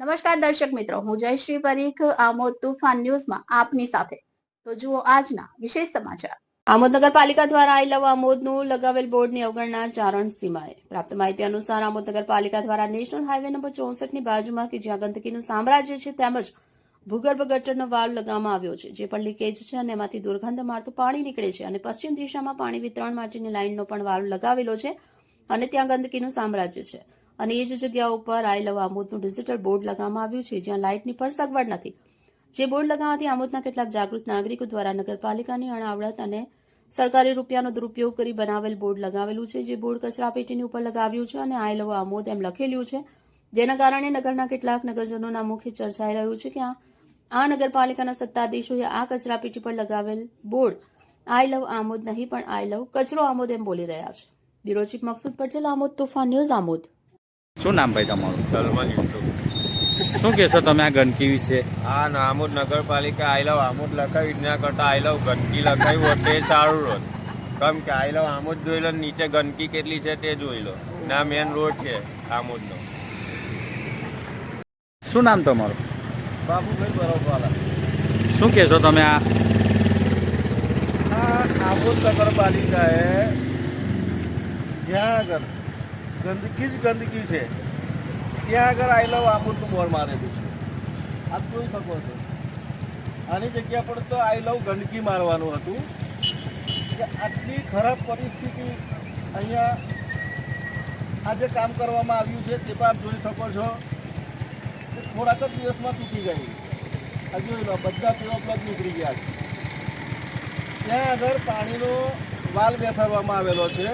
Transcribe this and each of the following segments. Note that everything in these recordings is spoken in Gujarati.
નમસ્કાર દર્શક મિત્રો, હું જયશ્રી પરીખ, આમોદ તુફાન ન્યૂઝમાં આપની સાથે. તો જુઓ આજના વિશેષ સમાચાર. આમોદ નગરપાલિકા દ્વારા આઈ લવ આમોદનું લગાવેલ બોર્ડની અવગણના ચારણ સીમાએ. પ્રાપ્ત માહિતી અનુસાર આમોદ નગરપાલિકા દ્વારા નેશનલ હાઈવે નંબર ચોસઠની બાજુમાં કે જ્યાં ગંદકીનું સામ્રાજ્ય છે તેમજ ભૂગર્ભ ગટરનો વાલ્વ લગાવવામાં આવ્યો છે, જે પણ લીકેજ છે અને એમાંથી દુર્ગંધ મારતું પાણી નીકળે છે અને પશ્ચિમ દિશામાં પાણી વિતરણ માટેની લાઇનનો પણ વાલ્વ લગાવેલો છે અને ત્યાં ગંદકીનું સામ્રાજ્ય છે. અને એ જ જગ્યા ઉપર આઈ લવ આમોદનું ડિજિટલ બોર્ડ લગાવવામાં આવ્યું છે, જ્યાં લાઇટની પણ સગવડ નથી. જે બોર્ડ લગાવવાથી આમોદના કેટલાક જાગૃત નાગરિકો દ્વારા નગરપાલિકાની અણાવડત અને સરકારી રૂપિયાનો દુરુપયોગ કરી બનાવેલ બોર્ડ લગાવેલું છે. જે બોર્ડ કચરાપેટીની ઉપર લગાવ્યું છે અને આઈ લવ આમોદ એમ લખેલું છે. જેના કારણે નગરના કેટલાક નગરજનોના મુખ્ય ચર્ચાઈ રહ્યું છે કે આ આ નગરપાલિકાના સત્તાધીશોએ આ કચરાપેટી પર લગાવેલ બોર્ડ આઈ લવ આમોદ નહીં, પણ આઈ લવ કચરો આમોદ એમ બોલી રહ્યા છે. Bureau chief Maksud Patel, Amod Toofan news, Amod. શું નામ ભાઈ તમારું? સલમાન યુટ્યુબ શું કહેશો તમે આ ગંદકી વિશે? આ આમોદ નગરપાલિકા આઈ લવ આમોદ લખાવી ના કરતા આઈ લવ ગંદકી લખાવી હોત તે સારું રોત કેમ કે આઈ લવ આમોદ જોઈ લો નીચે ગંદકી કેટલી છે તે જોઈ લો. ના મેન રોડ છે આમોદનો. શું નામ તમારું? બાબુભાઈ બરોબર શું કહેશો તમે આ? આ આમોદ નગરપાલિકાએ જ્યાં આગળ ગંદકી જ ગંદકી છે. ત્યાં આગળ આઈ લવ આમોદનું બોર્ડ મારેલું છે. આપ જોઈ શકો છો. આની જગ્યા પર તો આઈ લવ ગંદકી મારવાનું હતું. કે આટલી ખરાબ પરિસ્થિતિ અહીંયા આજે કામ કરવામાં આવ્યું છે તે પણ આપ જોઈ શકો છો. કે થોડાક જ દિવસમાં તૂટી ગઈ. આ જોઈ લો, બધા પીવા પ્લગ નીકળી ગયા છે. ત્યાં આગળ પાણીનો વાલ બેસાડવામાં આવેલો છે.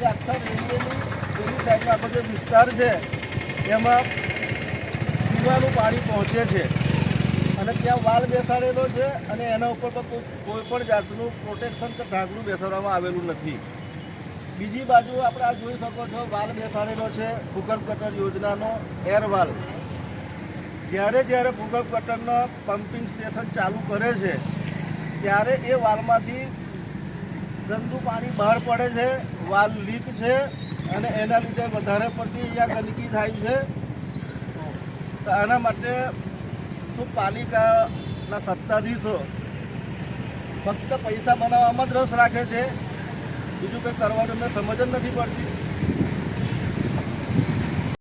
એ આખા રેલવેની પેલી સાઈડનો આખો જે વિસ્તાર છે, એમાં પીવાનું પાણી પહોંચે છે. અને ત્યાં વાલ બેસાડેલો છે અને એના ઉપર પણ કોઈ પણ જાતનું પ્રોટેક્શન કે ઢાંકણું બેસાડવામાં આવેલું નથી. બીજી બાજુ આપણે આ જોઈ શકો છો, વાલ બેસાડેલો છે ભૂગર્ભ ગટર યોજનાનો એર વાલ. જ્યારે જ્યારે ભૂગર્ભ ગટરનો પમ્પિંગ સ્ટેશન ચાલુ કરે છે, ત્યારે એ વાલમાંથી ગંદુ પાણી બહાર પડે છે, વાલ લીક છે અને એના લીધે વધારે પડતી અહીંયા ગંદકી થાય છે. તો આના માટે શું પાલિકાના સત્તાધીશો ફક્ત પૈસા બનાવવામાં જ રસ રાખે છે. બીજું કંઈ કરવાનું એમને સમજ જ નથી પડતી.